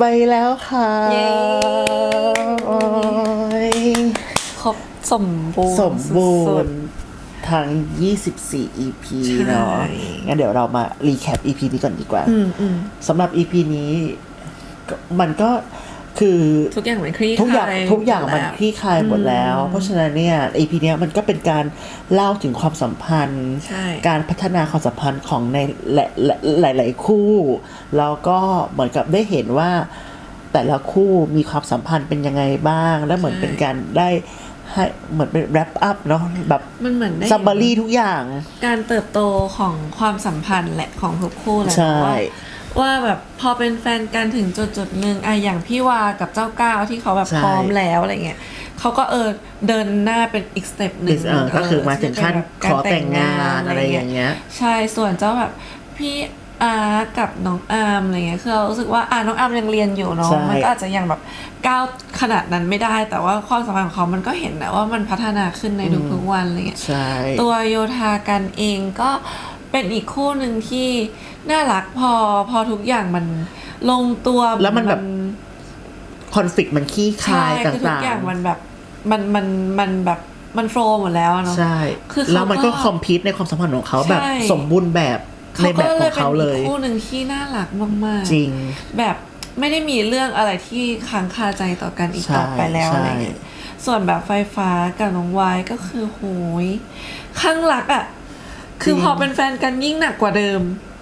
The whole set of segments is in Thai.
ไปแล้วค่ะเย้ โอ้ยครบสมบูรณ์สมบูสุรดณ์ ทั้ง 24 EP ใช่เนาะ งั้นเดี๋ยวเรามารีแคป EP นี้ก่อนดีกว่าๆอืมอืมสำหรับ EP นี้ก็มันก็ คือทุกอย่างมันคลี่ทุกอย่างคลทุกอย่างมันแล้วคลี่คลายหมดแล้ว เพราะฉะนั้นเนี่ย EP เนี้ยมันก็เป็นการเล่าถึงความสัมพันธ์ใช่การพัฒนาความสัมพันธ์ของในหลายหลายๆคู่ แล้วก็เหมือนกับได้เห็นว่า แต่ละคู่มีความสัมพันธ์เป็นยังไงบ้าง และเหมือนใช่เป็นการได้ให้เหมือนเป็น wrap up เนาะแบบมันเหมือนได้ซัมบารีทุกอย่าง การเติบโตของความสัมพันธ์แหละของทุกคู่แหละใช่ว่า ว่าแบบพอเป็นแฟนกันถึงจุดจุดๆหนึ่งอะอย่างพี่วากับเจ้าก้าวที่เขาแบบใช่ พร้อมแล้วอะไรเงี้ยเขาก็เออเดินหน้าเป็นอีกสเต็ปหนึ่งเออก็คือมาถึงขั้นที่จะขอแต่งงานอะไรอย่างเงี้ย ใช่ส่วนเจ้าแบบพี่อาร์กับน้องอาร์มอะไรเงี้ยคือเรารู้สึกว่าอ่าน้องอาร์มยังเรียนอยู่เนาะใช่ มันก็อาจจะยังแบบก้าวขนาดนั้นไม่ได้ แต่ว่าความสัมพันธ์ของเขามันก็เห็นนะว่ามันพัฒนาขึ้นในทุกๆวันอะไรเงี้ย ใช่ ตัวโยธากันเองก็เป็นอีกคู่หนึ่งที่ น่ารักพอพอทุกอย่างมันลงตัวแล้วมันแบบ คอนฟ lict มันขี้คใช่ลายตคือทุ่ากงอย่างมันแบบมันมันมันแบบมันโฟล์หมดแล้วอะๆ เนาะ ใช่ คือเขาแล้วมันก็ก็คอมพิวในความสัมพันธ์ของเขาแบบ ใช่ สมบูรณ์แบบในเขาแบก็บเลขยองเป็นเขาเลอีกยคู่หนึ่งที่น่ารักมากๆจริงแบบไม่ได้มีเรื่องอะไรที่ค้างคาใจต่อกันอีกใช่ต่อไปแล้วใช่ อะไรเงี้ยส่วนแบบไฟฟ้ากับน้องวายก็คือโหยข้างรักอะ่ะ คือพอเป็นแฟนกันยิ่งหนักกว่าเดิม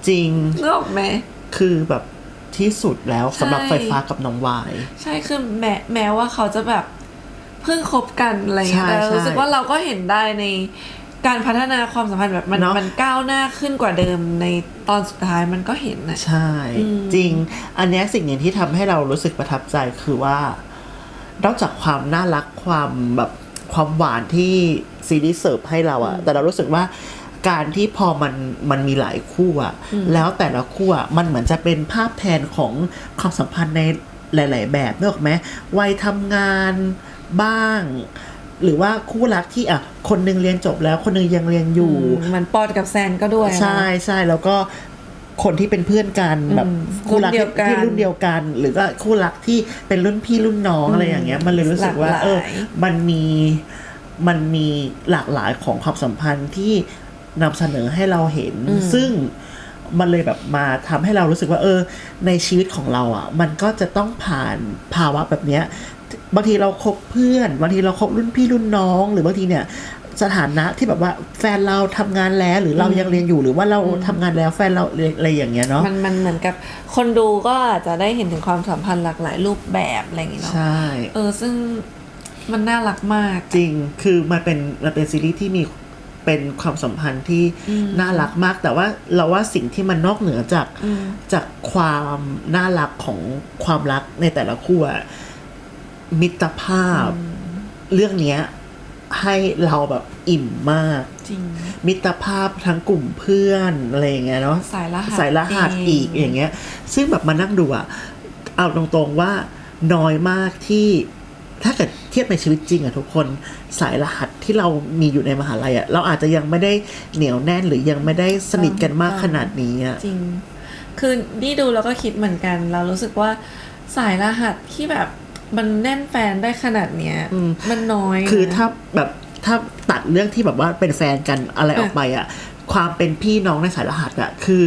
จริงนึกออกไหมคือแบบที่สุดแล้วใช่สำหรับไฟฟ้ากับน้องวาย ใช่คือแม้แม้ว่าเขาจะแบบเพิ่งคบกันอะไรเงี้ยใช่แต่ใช่รู้สึกว่าเราก็เห็นได้ในการพัฒนาความสัมพันธ์แบบมันเนอะมันก้าวหน้าขึ้นกว่าเดิมในตอนสุดท้ายมันก็เห็นนะใช่ จริง อันเนี้ยสิ่งหนึ่งที่ทำให้เรารู้สึกประทับใจคือว่านอกจากความน่ารักความแบบความหวานที่ซีรีส์เสิร์ฟให้เราอะแต่เรารู้สึกว่า การที่พอมันมันมีหลายคู่อะแล้วแต่ละคู่อะมันเหมือนจะเป็นภาพแทนของความสัมพันธ์ในหลาย ๆ แบบนึกออกไหมวัยทำงานบ้าง หรือว่าคู่รักที่อะคนหนึงเรียนจบแล้วคนหนึงยังเรียนอยู่เหมันปอนกับแซนก็ด้วยนะใช่ใช่แล้วก็คนที่เป็นเพื่อนกันแบบคู่รักรุ่นเดียวกันที่รุ่นเดียวกัน หรือก็คู่รักที่เป็นรุ่นพี่รุ่นน้องอะไรอย่างเงี้ย มันเลยรู้สึกว่าหลากหลายเออ มันมีมันมีหลากหลายของความสัมพันธ์ที่ นำเสนอให้เราเห็น ซึ่งมันเลยแบบมาทำให้เรารู้สึกว่า เออ ในชีวิตของเราอะ มันก็จะต้องผ่านภาวะแบบเนี้ยบางทีเราคบเพื่อนบางทีเราคบรุ่นพี่รุ่นน้อง หรือบางทีเนี่ยสถานะที่แบบว่าแฟนเราทำงานแล้ว หรือเรายังเรียนอยู่หรือว่าเราทำงานแล้วแฟนเราอะไรอย่างเงี้ยเนาะมันมันเหมือนกับคนดูก็อาจจะได้เห็นถึงความสัมพันธ์หลากหลายรูปแบบอะไรอย่างเงี้ยเนาะใช่เออซึ่งมันน่ารักมากจริงคือมันเป็นมันเป็นซีรีส์ที่มี เป็นความสัมพันธ์ที่น่ารักมาก แต่ว่าเราว่าสิ่งที่มันนอกเหนือจากจากความน่ารักของความรักในแต่ละคู่อะมิตรภาพ เรื่องเนี้ยให้เราแบบอิ่มมากจริงมิตรภาพทั้งกลุ่มเพื่อนอะไรอย่างเงี้ยเนาะสายรหัสสายรหัสเองอีกอย่างเงี้ย ซึ่งแบบมานั่งดูอะเอาตรงๆว่าน้อยมากที่ ถ้าเกิดเทียบในชีวิตจริงอะทุกคนสายรหัสที่เรามีอยู่ในมหาลัยอะเราอาจจะยังไม่ได้เหนียวแน่นหรือยังไม่ได้สนิทกันมากขนาดนี้อะจริง คือนี่ดูแล้วก็คิดเหมือนกัน เรารู้สึกว่าสายรหัสที่แบบมันแน่นแฟนได้ขนาดเนี้ยมันน้อยนะคือถ้าแบบถ้าตัดเรื่องที่แบบว่าเป็นแฟนกันอะไรออกไปอะ ความเป็นพี่น้องในสายรหัสอะคือ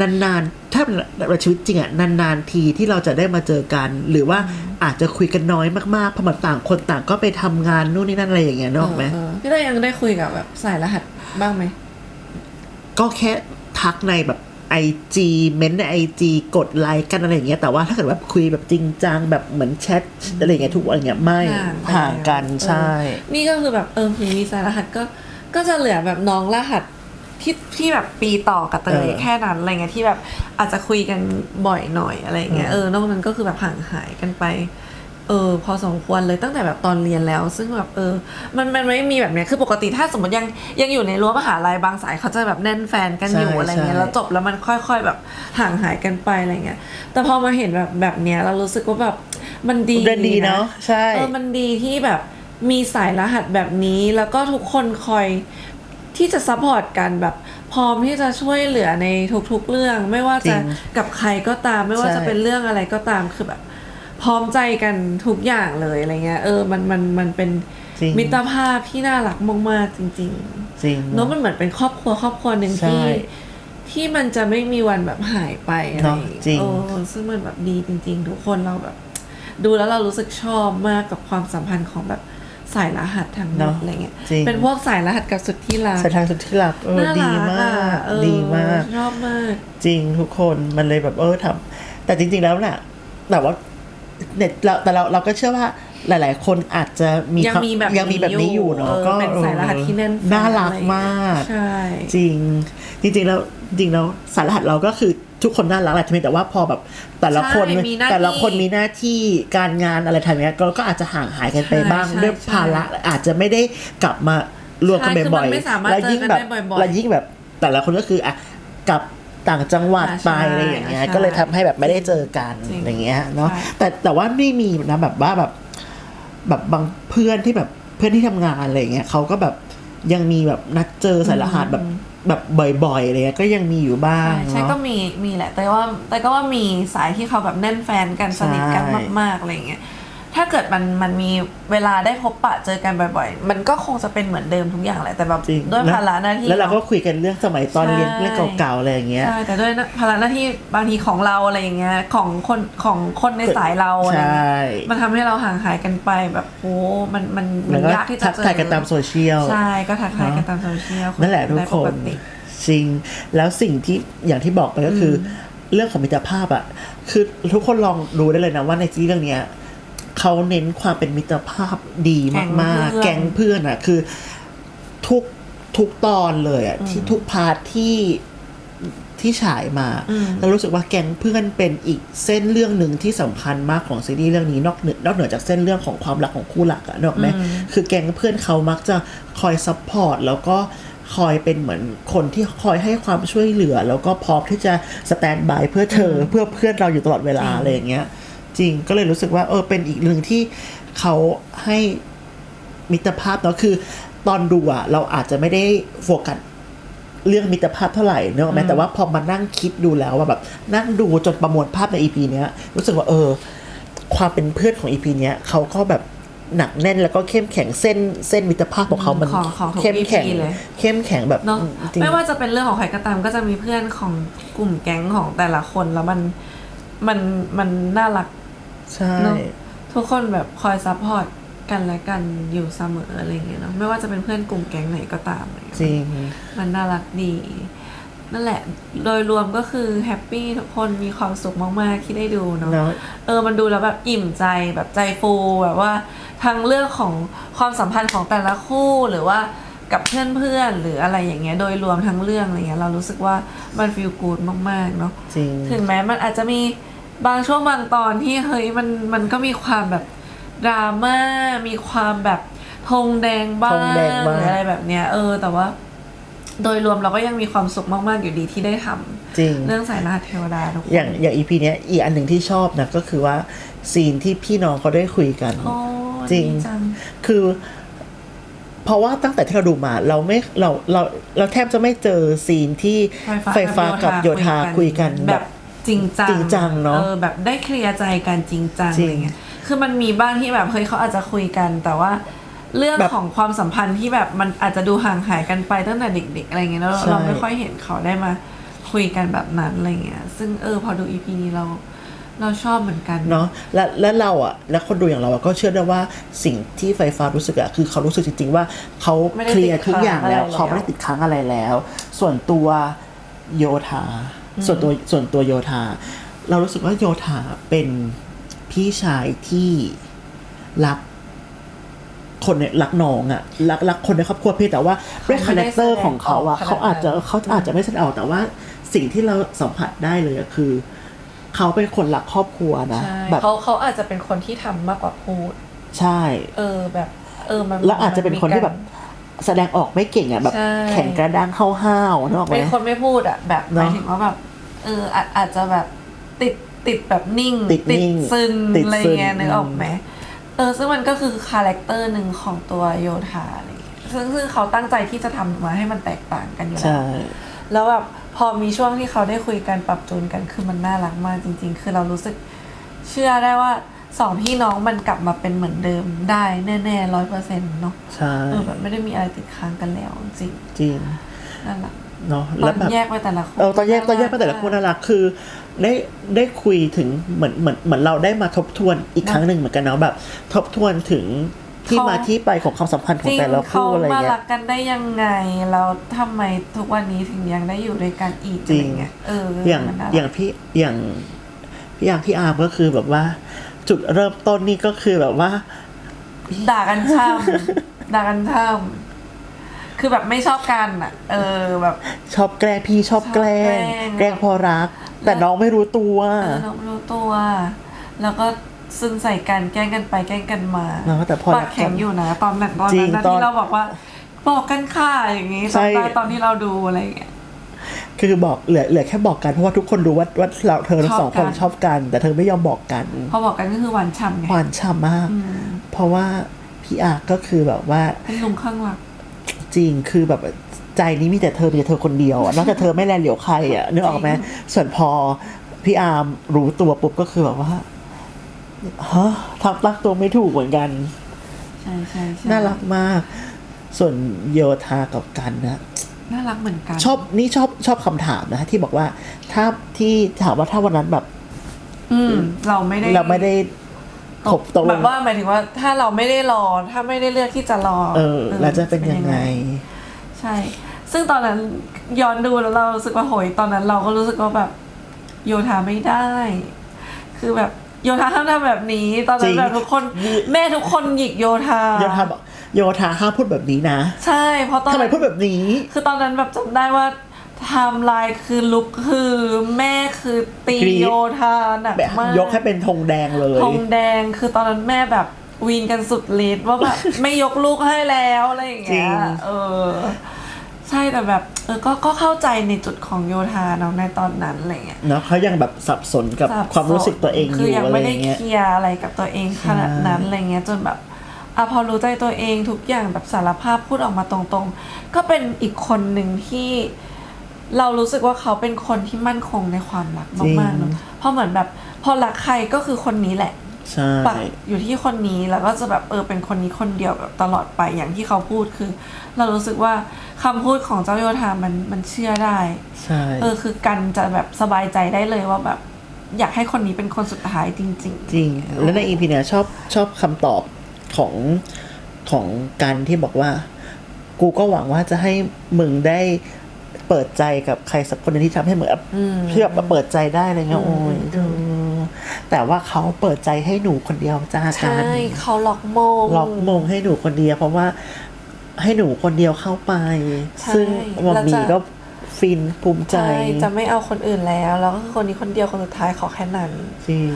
นานๆถ้าในชีวิตจริงอะนานๆทีที่เราจะได้มาเจอกัน หรือว่าอาจจะคุยกันน้อยมากๆเพราะเหมือนต่างคนต่างก็ไปทำงานนู่นนี่นั่นอะไรอย่างเงี้ยนึกออกไหมเออพี่เต้ยยังได้คุยกับแบบสายรหัสบ้างไหมก็แค่ทักในแบบไอจีเม้นในไอจีกดไลค์กันอะไรอย่างเงี้ยแต่ว่าถ้าเกิดแบบคุยแบบจริงจังแบบเหมือนแชทอะไรอย่างเงี้ยทุกวันอย่างเงี้ยไม่ห่างไปห่างกันเออใช่ นี่ก็คือแบบเออถึงมีสายรหัสก็ก็จะเหลือแบบน้องรหัส ที่ที่แบบปีต่อกับเตเอยอแค่นั้นอะไรเงี้ยที่แบบอาจจะคุยกันบ่อยหน่อยอะไรเงี้ยอืม เออนอกนั้นก็คือแบบห่างหายกันไป เออพอสมควรเลยตั้งแต่แบบตอนเรียนแล้ว ซึ่งแบบเออ มันมันไม่มีแบบเนี้ยคือปกติถ้าสมมติยังยังอยู่ในรั้วมหาลัยบางสายเขาจะแบบแน่นแฟนกันอยู่ใช่อะไรเงี้ยใช่ แล้วจบแล้วมันค่อยๆแบบห่างหายกันไปอะไรเงี้ยแต่พอมาเห็นแบบแบบเนี้ยเรารู้สึกว่าแบบมันดีเรนดีเนาะใช่ เออมันดีที่แบบมีสายรหัสแบบนี้แล้วก็ทุกคนคอย ที่จะซัพพอร์ตกันแบบพร้อมที่จะช่วยเหลือในทุกๆเรื่อง ไม่ว่าจะจริงกับใครก็ตาม ไม่ว่าใช่จะเป็นเรื่องอะไรก็ตามคือแบบ พร้อมใจกันทุกอย่างเลยอะไรเงี้ยเออมันมันมันเป็นจริงมิตรภาพที่น่ารักมากๆจริงจริงๆเนาะมันเหมือนเป็นครอบครัวครอบครัวหนึ่งใช่ที่ที่มันจะไม่มีวันแบบหายไปอะไรอย่างเงี้ยเนอะจริงเออซึ่งมันแบบดีจริง ๆ ทุกคนเราแบบ ดูแล้วเรารู้สึกชอบมากกับความสัมพันธ์ของแบบ สายรหัสทั้งหมเนดอะอะไรเงี้ยจริงเป็นพวกสายรหัสกับสุดที่รักสถานสุดที่รักเออน่าดีรักมาอะกเออดีมากชอบมาก จริงทุกคนมันเลยแบบเออทำแต่จริง ๆแล้วน่ะแต่ว่าเน็ตเราแต่เราเราก็เชื่อว่าหลาย ๆ คนอาจจะมียังมีแบบยังมีแบบนี้อยู่เนาะเออก็เป็นสายรหัสที่แน่นแฟ้นน่ารักมาก ใช่ จริง จริงๆแล้วจริงๆแล้วสายรหัสเราก็คือ ทุกคนน่ารักแหละทีนี้แต่ว่าพอแบบแต่ละคนใช่มีหน้าที่แต่ละคนมีหน้าที่การงานอะไรทำเนี้ยก็ก็อาจจะห่างหายกันไปใช่บ้างใช่ด้วยใช่ภาระอาจจะไม่ได้กลับมารวมกันใช่คือบ่อยมันไม่สามารถแล้วยิ่งแบบเจอกันได้บ่อยๆแล้วยิ่งแบบแต่ละคนก็คืออะกลับต่างจังหวัดอ่าไปใช่อะไรอย่างเงี้ยใช่ก็เลยทำให้แบบไม่ได้เจอกันจริงอย่างเงี้ยเนาะใช่แต่แต่ว่าไม่มีนะแบบว่าแบบแบบบางเพื่อนที่แบบเพื่อนที่ทำงานอะไรอย่างเงี้ยเขาก็แบบ ยังมีแบบนัดเจอสายรหัสแบบแบบบ่อยๆอะไรเงี้ยก็ยังมีอยู่บ้างใช่ใช่เนาะก็มีมีแหละ แต่ว่าแต่ก็ว่ามีสายที่เขาแบบแน่นแฟนกันใช่สนิทกันมากๆอะไรอย่างเงี้ย ถ้าเกิดมันมันมีเวลาได้พบปะเจอกันบ่อย ๆ มันก็คงจะเป็นเหมือนเดิมทุกอย่างแหละแต่แบบจริงด้วยแล้วภาระหน้าที่แล้วเราก็คุยกันเรื่องสมัยตอนเรียนใช่เรื่องเก่าๆอะไรอย่างเงี้ยใช่แต่ด้วยภาระหน้าที่บางทีของเราอะไรอย่างเงี้ยของคนของคนในสายเราอะไรใชเงี้ย่่มันทำให้เราห่างหายกันไปแบบโอ้มันมันมัแล้นวก็ยากที่จะทักเจอทายกันตามโซเชียลใช่ก็ทักทายกันตามโซเชียลนั่นแหละทุกได้คปนกติจริงแล้วสิ่งที่อย่างที่บอกไปก็คืออเรื่องของมิตรภาพอะคือทุกคนลองดูได้เลยนะว่าในซีรีส์เรื่องเนี้ย เขาเน้นความเป็นมิตรภาพดีมากๆ แก๊แก๊งงเพื่อนเพื่อนอะ คือทุกทุกตอนเลยอะที่ทุกพาร์ทที่ที่ฉายมาอืมแล้วรู้สึกว่าแก๊งเพื่อนเป็นอีกเส้นเรื่องหนึ่งที่สำคัญมากของซีรีส์เรื่องนี้นอกเหนือนอกเหนือจากเส้นเรื่องของความรักของคู่หลักอะนกออกไหมคือแก๊งเพื่อนเขามักจะคอยซัพพอร์ตแล้วก็คอยเป็นเหมือนคนที่คอยให้ความช่วยเหลือ แล้วก็พร้อมที่จะสแตนบายเพื่อเธออเพื่อเพื่อนเราอยู่ตลอดเวลาจริงอะไรอย่างเงี้ย จริง ก็เลยรู้สึกว่าเออเป็นอีกหนึ่งที่เขาให้มิตรภาพเนาะคือ ตอนดูอะเราอาจจะไม่ได้โฟกัสเรื่องมิตรภาพเท่าไหร่เนอะแม้แต่ว่าพอมานั่งคิดดูแล้วว่าแบบนั่งดูจนประมวลภาพในอีพีเนี้ย รู้สึกว่าเออ ความเป็นเพื่อนของอีพีเนี้ยเขาก็แบบหนักแน่นแล้วก็เข้มแข็งเส้นเส้นมิตรภาพของเขามันของของทุกเข้มแข็ง EP เลย เข้มแข็งแบบเนาะจริง ไม่ว่าจะเป็นเรื่องของใครก็ตามก็จะมีเพื่อนของกลุ่มแก๊งของแต่ละคนแล้วมันมันมันน่ารัก ใช่ เนอะทุกคนแบบคอยซัพพอร์ตกันและกันอยู่เสมออะไรอย่างเงี้ยเนาะไม่ว่าจะเป็นเพื่อนกลุ่มแก๊งไหนก็ตามอะไรเงี้ยจริง มันน่ารักดี นั่นแหละ โดยรวมก็คือแฮปปี้ทุกคนมีความสุขมากๆที่ได้ดูเนาะ เนาะ เออ มันดูแล้วแบบอิ่มใจแบบใจฟูแบบว่าทั้งเรื่องของความสัมพันธ์ของแต่ละคู่หรือว่ากับเพื่อนๆหรืออะไรอย่างเงี้ย โดยรวมทั้งเรื่องอะไรเงี้ยเรารู้สึกว่ามันฟีลกูดมากๆเนาะ จริง ถึงแม้มันอาจจะมี บางช่วงบางตอนที่เฮ้ยมันมันก็มีความแบบดราม่ามีความแบบธงแดงบ้าธงงแดงบ้าง หรืออะไรแบบเนี้ย เออ แต่ว่า โดยรวมเราก็ยังมีความสุขมากๆอยู่ดีที่ได้ทำจริง เรื่องสายรหัสเทวดาทุกคน อย่างอย่างอีพีเนี้ยอีกอันหนึ่งที่ชอบนะก็คือว่าซีนที่พี่น้องเขาได้คุยกัน โอ้จริง ดีจัง คือ เพราะว่าตั้งแต่ที่เราดูมาเราไม่เราเราเราแทบจะไม่เจอซีนที่ไฟฟ้ากับโยธาคุยกันแบแบบบ จริงจังจริงจังเนอะออแบบได้เคลียร์ใจกันจริงจังจริงอะไรเงี้ยคือมันมีบ้างที่แบบเฮ้ยเขาอาจจะคุยกันแต่ว่าเรื่องแบบของความสัมพันธ์ที่แบบมันอาจจะดูห่างหายกันไปตั้งแต่เด็กๆอะไรเงี้ยแล้วใช่เราไม่ค่อยเห็นเขาได้มาคุยกันแบบนั้นอะไรเงี้ย ซึ่งเออพอดูอีพีนี้เราเราชอบเหมือนกันเนาะและและเราอะและคนดูอย่างเราอะก็เชื่อได้ว่าสิ่งที่ไฟฟ้ารู้สึกอะคือเขารู้สึกจริง ๆ ว่าเขาไม่ได้เคลียร์ทุกอย่างแล้วติดค้างอะไรแล้วเขาไม่ได้ติดค้างอะไรแล้ว ส่วนตัวโยธา ส่วนตัวส่วนตัวโยธา เรารู้สึกว่าโยธาเป็นพี่ชายที่รักคนเนี่ยรักน้องอะรักรักคนในครอบครัวเพียงแต่ว่าด้วยเขาคาไม่แรได้คเตอร์ของเขาอะแสดงออกเขาอาจจะขนาดนั้นเขาอาจจะไม่แสดงออกแต่ว่าสิ่งที่เราสัมผัสได้เลยอะคือ เขาเป็นคนรักครอบครัวนะใช่แบบเขาเขาอาจจะเป็นคนที่ทำมากกว่าพูด ใช่ เออแบบ เออมันแล้วอาจจะเป็นคนที่แบบแสดงออกไม่เก่งอะแบบใช่แข็งกระด้างห้าวๆนึกออกไหมเป็นคนไม่พูดอะแบบหเนอะมายถึงว่าแบบ เอออาจอาจจะแบบติดติดแบบนิ่งติดนิ่งซึนติดอะไรซึนเงี้ยนึกอืมออกไหมเออซึ่งมันก็คือคาแรคเตอร์หนึ่งของตัวโยธาอะไรเงี้ยซึ่งซึ่งเขาตั้งใจที่จะทำมาให้มันแตกต่างกันอยู่แล้ใช่วแล้วแบบพอมีช่วงที่เขาได้คุยกันปรับจูนกันคือมันน่ารักมากจริง ๆ คือเรารู้สึกเชื่อได้ว่าสองพี่น้องมันกลับมาเป็นเหมือนเดิมได้แน่ๆร้อยเปอร์เซ็นต์เนาะใช่ เออแบบไม่ได้มีอะไรติดค้างกันแล้วจริงจริง ๆนั่นแหละ เนาะตแล้อวนแบบแยกไปแต่ละคนเออตอนแยกตอนแยกไปแต่ละคนน่ารักคือได้ได้คุยถึงเหมือนเหมือนเหมือนเราได้มาทบทวนอีกครั้งหนึ่งเหมือนกันเนาะแบบ ทบทวนถึงที่มาที่ไปของความสัมพันธ์ขอจงริงแต่ละเขาคู่อะไรมาเงี้รัยกกันได้ยังไงแล้วทำไมทุกวันนี้ถึงยังได้อยู่ด้วยกันอีกจริงอะไเงี้ยเอออย่างมันน่รักอย่างพี่อย่างพี่อย่างพี่อาร์มก็คือแบบว่า จุดเริ่มต้นนี่ก็คือแบบว่า ด่ากันช่ำด่ากันช่ำ คือแบบไม่ชอบกันอะ เออแบบ ชอบแกล้งพี่ชอบแกล้งชอบแกล้งแกล้งเพอรัก แต่น้องไม่รู้ตัวเออน้องไม่รู้ตัว แล้วก็ซึนใส่กันแกล้งกันไปแกล้งกันมาเนอะแต่พอปากแข็งอยู่นะตอนนั้นตอนจรินั้งนนะตอนที่เราบอกว่าบอกกันค่ะอย่างงี้ใช่จำได้ตอนที่เราดูอะไรอย่างเงี้ยคือบอกเหลือเหลือแค่บอกกันเพราะว่าทุกคนรู้ว่าว่าเราเธอทั้งสองชอบคกันนชอบกัน แต่เธอไม่ยอมบอกกัน พอบอกกันก็คือหวานฉ่ำไงหวานฉ่ำมากอืมเพราะว่าพี่อาร์ก็คือแบบว่าเป็นลุงข้างหลัง จริงคือแบบใจนี้มีแต่เธอมีแต่เธอคนเดียวอะนอกจากเธอไม่แลเหลียวใครอะนึกออกไหมส่วนพอพี่อาร์มรู้ตัวปุ๊บก็คือแบบว่าฮะทำตั้งตัวไม่ถูกเหมือนกันใช่ใช่ใช่น่ารักมาก ส่วนโยธากับกันนะน่ารักเหมือนกัน ชอบนี่ชอบชอบคำถามนะ ที่บอกว่าถ้าที่ถามว่าถ้าวันนั้นแบบ อืม เราไม่ได้เราไม่ได้ ขบตกลแบงบว่าหมายถึงว่าถ้าเราไม่ได้รอถ้าไม่ได้เลือกที่จะรอ เออเราจะเป็นยังไง ใช่ ซึ่งตอนนั้นย้อนดูแล้วเรารู้สึกว่าโหยตอนนั้นเราก็รู้สึกว่าแบบโยธาไม่ได้ คือแบบโยธาห้ามทำแบบนี้ ตอนนั้จรินงแบบทุกคนแม่ทุกคนหยิกโยธาโยธาบอกโยธาห้ามพูดแบบนี้นะ ใช่เพราะตอนทำไมนั้นพูดแบบนี้ คือตอนนั้นแบบจำได้ว่า ไทม์ไลน์คือลุกคือแม่คือตีกรี๊ด โยธาหนักแบบมากยกให้เป็นธงแดงเลย ธงแดงคือตอนนั้นแม่แบบวีนกันสุดฤทธิ์ว่าแบบ ไม่ยกลูกให้แล้วอะไรอย่างเงี้ยเออ ใช่แต่แบบ เออก็ก็เข้าใจในจุดของโยธาเนาะในตอนนั้นอะไรเงี้ยเนาะเขายังแบบสับสนกับสับสนความรู้สึกตัวเองอคือยู่ยังอะไรไม่อได้ย่างเงี้ยเคลียร์อะไรกับตัวเองขนาดนั้นใช่อะไรเงี้ย จนแบบอะพอรู้ใจตัวเองทุกอย่างแบบสารภาพพูดออกมาตรงๆ ก็เป็นอีกคนหนึ่งที่ เรารู้สึกว่าเขาเป็นคนที่มั่นคงในความรักมากๆเนอะเพราะเหมือนแบบ พอรักใครก็คือคนนี้แหละใช่ปักอยู่ที่คนนี้แล้วก็จะแบบเออเป็นคนนี้คนเดียวแบบตลอดไปอย่างที่เขาพูดคือ เรารู้สึกว่าคำพูดของเจ้าโยธามันมันเชื่อได้ใช่เออคือกันจะแบบสบายใจได้เลยว่าแบบ อยากให้คนนี้เป็นคนสุดท้ายจริงจริง แล้วในอีพีเนี้ยชอบชอบคำตอบของของกันที่บอกว่า กูก็หวังว่าจะให้มึงได้ เปิดใจกับใครสักคนหนึงที่ทำให้เหมือนเพื่อแบบเปิดใจได้อะไรเงี้ยโอ้ยเธอแต่ว่าเขาเปิดใจให้หนูคนเดียวจ้าๆกัใช่นเขาล็อกโมงล็อกมงให้หนูคนเดียว เพราะว่าให้หนูคนเดียวเข้าไปใช่ซึ่งมัมแล้วมี่จะก็ฟินภูมิใจใช่จะไม่เอาคนอื่นแล้ว แล้วก็คือคนนี้คนเดียวคนสุดท้ายขอแค่นั้นจริง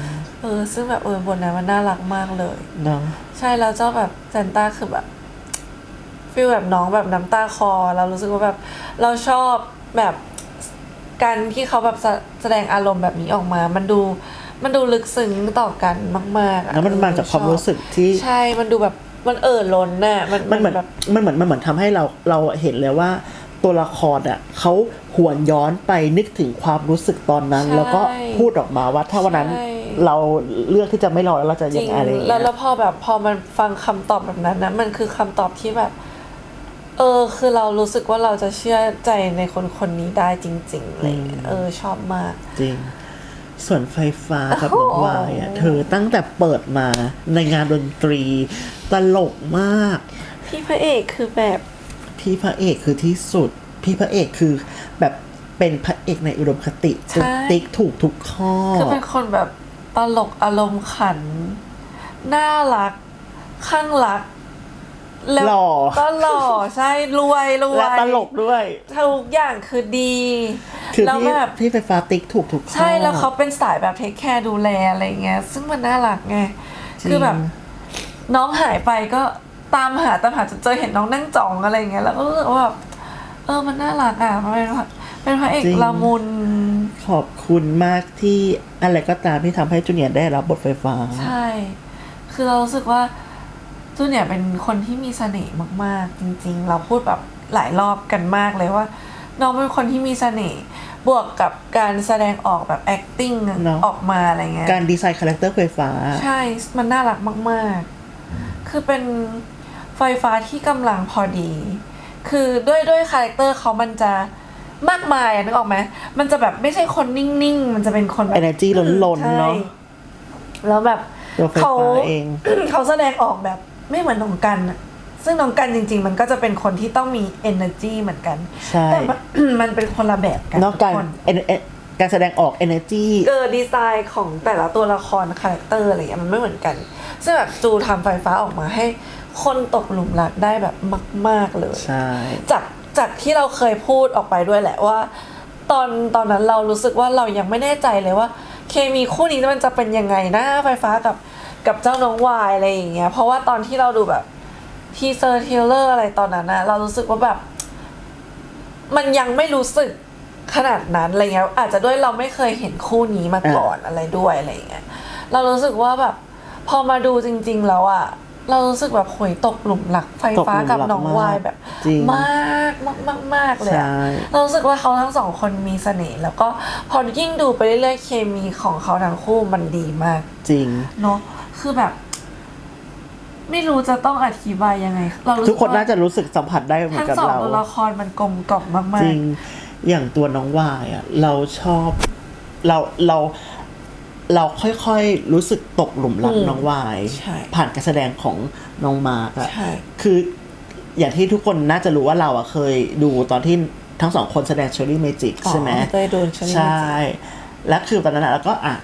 เออซึ่งแบบเออบนนั้นมันน่ารักมากเลยเนาะใช่แล้วเจ้าแบบเซนต้าคือแบบ ฟีลแบบน้องแบบน้ำตาคลอเรารู้สึกว่าแบบเราชอบแบบการที่เขาแบบแสแสดงอารมณ์แบบนี้ออกมา มันดูมันดูลึกซึ้งต่อกันมากๆอะแล้วมันมาจากความรู้สึกที่ใช่ มันดูแบบมันเอ่อล้นน่ะมันมันเหมือนแบบมันเหมือนมันเหมือนทำให้เราเราเห็นเลยว่าตัวละครอะเขาหวนย้อนไปนึกถึงความรู้สึกตอนนั้นใช่แล้วก็พูดออกมาว่าถ้าวันนั้นใช่เราเลือกที่จะไม่รอแล้วเราจะจยัริงงไงอะไรอย่างแล้เงี้วยแล้วพอแบบพอมันฟังคำตอบแบบนั้นนะมันคือคำตอบที่แบบ เออ คือเรารู้สึกว่าเราจะเชื่อใจในคนคนนี้ได้จริงๆอะไรอย่างเลยเออ ชอบมาก จริง ส่วนไฟฟ้ากับโอ้น้องโหวายอะเธอตั้งแต่เปิดมาในงานดนตรี ตลกมาก พี่พระเอกคือแบบพี่พระเอกคือที่สุด พี่พระเอกคือแบบเป็นพระเอกในอุดมคติใช่ติ๊กถูกทุกข้อ คือเป็นคนแบบตลกอารมณ์ขัน น่ารักข้างรัก แล้วหล่อ ก็หล่อใช่รวยรวยและตลกด้วย ทุกอย่างคือดีคือแล้วพี่แบบพี่ไฟฟ้าติ๊กถูกทุกข้อ ใช่แล้วเขาเป็นสายแบบเทคแคร์ดูแลอะไรเงี้ย ซึ่งมันน่ารักไงคือแบบ น้องหายไปก็ตามหาตามหาจนเจอเห็นน้องนั่งจ่องอะไรเงี้ยแล้วก็รู้สึกว่าแบบเออมันน่ารักอะมันเป็นพระเป็นพระเอกจริงละมุน ขอบคุณมากที่อะไรก็ตามที่ทำให้จูเนียร์ได้รับบทไฟฟ้า ใช่ คือเรารู้สึกว่า จูเนี่ยร์เป็นคนที่มีเสน่ห์มากๆ จริง ๆ เราพูดแบบหลายรอบกันมากเลยว่า น้องเป็นคนที่มีเสน่ห์บวกกับการแสดงออกแบบ acting อะเนอะ ออกมาอะไรเงี้ย การดีไซน์คาแรคเตอร์ไฟฟ้า ใช่ มันน่ารักมาก ๆ คือเป็นไฟฟ้าที่กำลังพอดี คือด้วยด้วยคาแรคเตอร์เขามันจะมากมายอะนึกออกไหม มันจะแบบไม่ใช่คนนิ่ง ๆ มันจะเป็นคนแบบ energy ล้นๆ เนอะใช่แล้วแบบตัวไฟเขาฟ้าเอง เขาแสดงออกแบบ ไม่เหมือนน้องกันอะซึ่งน้องกันจริง ๆ มันก็จะเป็นคนที่ต้องมี energy เหมือนกันใช่ แต่มัน มันเป็นคนละแบบกันนอกการทุคนเอเนเอการแสดงออก energy เออดีไซน์ของแต่ละตัวละครคาแรคเตอร์อะไรเงี้ยมันไม่เหมือนกัน ซึ่งแบบจูทำไฟฟ้าออกมาให้ คนตกหลุมรักได้แบบมาก ๆเลย ใช่ จากจากที่เราเคยพูดออกไปด้วยแหละว่า ตอนตอนนั้นเรารู้สึกว่าเรายังไม่แน่ใจเลยว่า เคมีคู่นี้มันจะเป็นยังไงนะไฟฟ้ากับ กับเจ้าน้องวายอะไรอย่างเงี้ยเพราะว่าตอนที่เราดูแบบทีเซอร์เทเลอร์อะไรตอนนั้นนะเรารู้สึกว่าแบบ มันยังไม่รู้สึกขนาดนั้นอะไรเงี้ยอาจจะด้วยเราไม่เคยเห็นคู่นี้มาก่อนอะไรด้วยอะไรเงี้ยเรารู้สึกว่าแบบ พอมาดูจริง ๆ แล้วอะเรารู้สึกแบบหวยตกหลุมรักไฟฟ้ากับน้องวายแบบจริงมากมากมากมากเลยอะใช่เรารู้สึกว่าเขาทั้งสองคนมีเสน่ห์แล้วก็พอยิ่งดูไปเรื่อยๆเคมีของเขาทั้งคู่มันดีมาก จริงเนาะ คือแบบ ไม่รู้จะต้องอธิบายยังไง เรารู้ทุกคนน่าจะรู้สึกสัมผัสได้เหมือทั้นงกับสองเราตัวละครมันกลมกล่อมมากจริงอย่างตัวน้องวายอะ เราชอบเราเราเราค่อยๆรู้สึกตกหลุมรักอืมน้องวายใช่ผ่านการแสดงของน้องมาร์กอะใช่คืออย่างที่ทุกคนน่าจะรู้ว่าเราอะเคยดูตอนที่ทั้งสองคนแสดงเชอรี่เมจิกๆใช่ไหมอ๋อเตยโดนฉันใช่ แล้วคือตอนนั้นอะเราก็อะ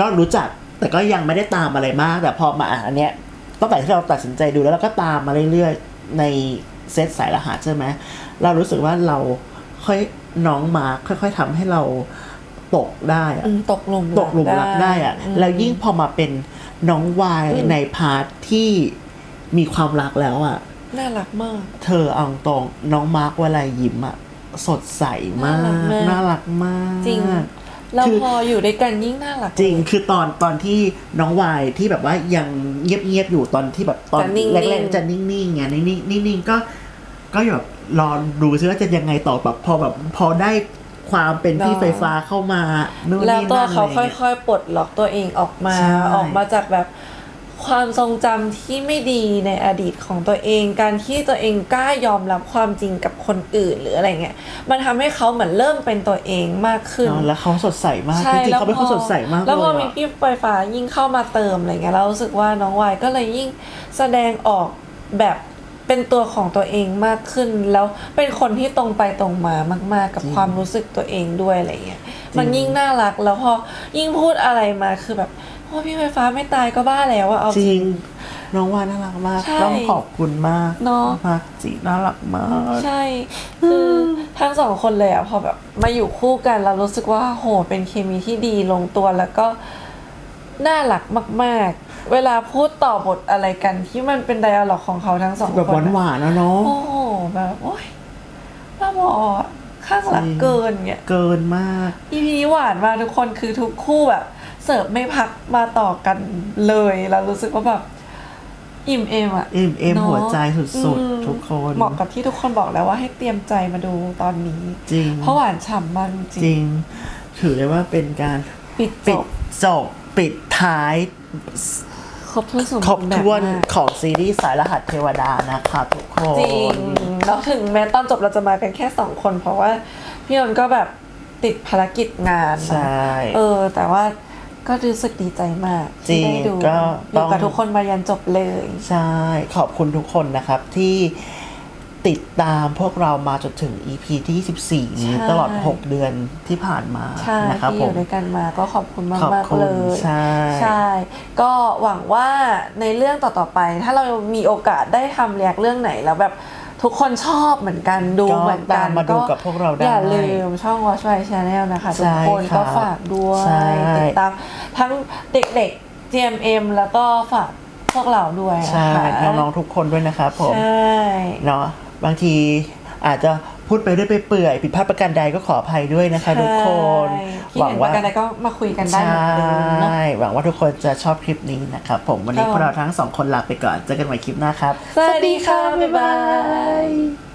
ก็รู้จัก แต่ก็ยังไม่ได้ตามอะไรมาก แต่พอมาอะอันเนี้ยตั้งแต่ที่เราตัดสินใจดูแล้วเราก็ตามมาเรื่อยๆในเซตสายรหัสใช่ไหมเรารู้สึกว่าเราค่อยน้องมาร์คค่อยๆทำให้เราตกได้อะอืมตกหลุมตกหลุมรักได้อะมแล้วยิ่งพอมาเป็นน้องวายในพาร์ทที่มีความรักแล้วอะน่ารักมาก เธอเอาตรงน้องมาร์คเวลายิ้มอะสดใสมาก น่ารักมากน่ารักมากจริง แล้วคือพออยู่ด้วยกันยิ่งน่ารัก จริงคือตอนตอนที่น้องวายที่แบบว่ายังเงียบเงียบๆอยู่ตอนที่แบบตอนจะนิ่งๆ แรกๆจะนิ่งๆไงนิ่งๆนิ่งๆก็ ก็แบบรอดูซิว่าจะยังไงต่อแบบพอแบบพอได้ความเป็นพี่ไฟฟ้าเข้ามานู่นแล้วนี่ตัวนั่นเขาอะไรค่เงี้ยอยๆปลดล็อกตัวเองออกมาใช่ ออกมาจากแบบ ความทรงจำที่ไม่ดีในอดีตของตัวเอง การที่ตัวเองกล้ายอมรับความจริงกับคนอื่นหรืออะไรเงี้ย มันทำให้เขาเหมือนเริ่มเป็นตัวเองมากขึ้นเนอะแล้วเขาสดใสมากใช่จริงๆเขาเป็นคนสดใสมากแล้วพอเลยมีอะพี่ไฟฟ้ายิ่งเข้ามาเติมอะไรเงี้ยเรารู้สึกว่าน้องวายก็เลยยิ่งแสดงออกแบบเป็นตัวของตัวเองมากขึ้น แล้วเป็นคนที่ตรงไปตรงมามาก ๆ กับความรู้สึกตัวเองด้วยอะไรเงี้ยมันยิ่งน่ารักแล้วพอยิ่งพูดอะไรมาคือแบบ โอ้พี่ไฟฟ้าไม่ตายก็บ้าแล้วอะเอาจริงน้องว่าน่ารักมาก ใช่ต้องขอบคุณมากเนอะ มากจีน่ารักมาก ใช่ คือทั้งสองคนเลยอะพอแบบมาอยู่คู่กันเรารู้สึกว่าโหเป็นเคมีที่ดีลงตัวแล้วก็น่ารักมาก ๆ เวลาพูดต่อบทอะไรกันที่มันเป็นไดอะล็อกของเขาทั้งสองคนแบบหวานหอะวานๆนะเนาะ โอ้โหแบบโอ้ยบ้าบออะข้างหลักเกินเนี่ย เกินมาก อีพีนี้หวานมากทุกคนคือทุกคู่แบบ เสิร์ฟไม่พักมาต่อกันเลยแล้วรู้สึกว่าแบบอิ่มเอมอะอิ่มเอมนะหัวใจสุดๆอืมทุกคนเหมาะกับที่ทุกคนบอกแล้วว่าให้เตรียมใจมาดูตอนนี้ จริง เพราะหวานฉ่ำมากจจริริงงถือได้ว่าเป็นการปิดจปิดบจบปิดท้าย ครบถ้วนสมครบบูรณ์แบบถ้วนมากของซีรีส์สายรหัสเทวดานะคะทุกคน จริงแล้วถึงแม้ตอนจบเราจะมากันแค่สองคน เพราะว่าพี่นนท์ก็แบบติดภารกิจงานใช่เออ แต่ว่า ก็รู้สึกดีใจมากจริที่งได้ดูก็อต้อง ยู่กับทุกคนมายันจบเลย ใช่ ขอบคุณทุกคนนะครับที่ติดตามพวกเรามาจนถึง EP ที่ 24 นี้ใช่ ตลอด 6 เดือนที่ผ่านมาใช่นะครับที่ผอมยู่ด้วยกันมาก็ขอบคุณมากขอบมากคุณเลยใช่ใช่ ก็หวังว่าในเรื่องต่อๆไป ถ้าเรามีโอกาสได้ทำเรียกเรื่องไหนแล้วแบบ ทุกคนชอบเหมือนกันดูก็เหมือนกัตานมมาดูกับพวกเราได้อย่าลืมช่อง Watch My Channel นะคะ ทุกคนใช่ครับก็ฝากด้วยใช่ติดตามทั้งเด็กๆ GMM แล้วก็ฝากพวกเราด้วยนะใช่คะน้องๆทุกคนด้วยนะครับผมใช่เนาะบางทีอาจจะพูดไปเรื่อยไปเปื่อยผิดพลาดประการใดก็ขออภัยด้วยนะคะ ทุกคนที่หวัเห็งนปว่าระกันใดก็มาคุยกันได้ใชเหมือนเดิมเนาะ่หวังว่าทุกคนจะชอบคลิปนี้นะครับผมวันนี้ครับพวกเราทั้งสองคนลาไปก่อนเจอกันใหม่คลิปหน้าครับ สวัสดีค่ะ บ๊ายบาย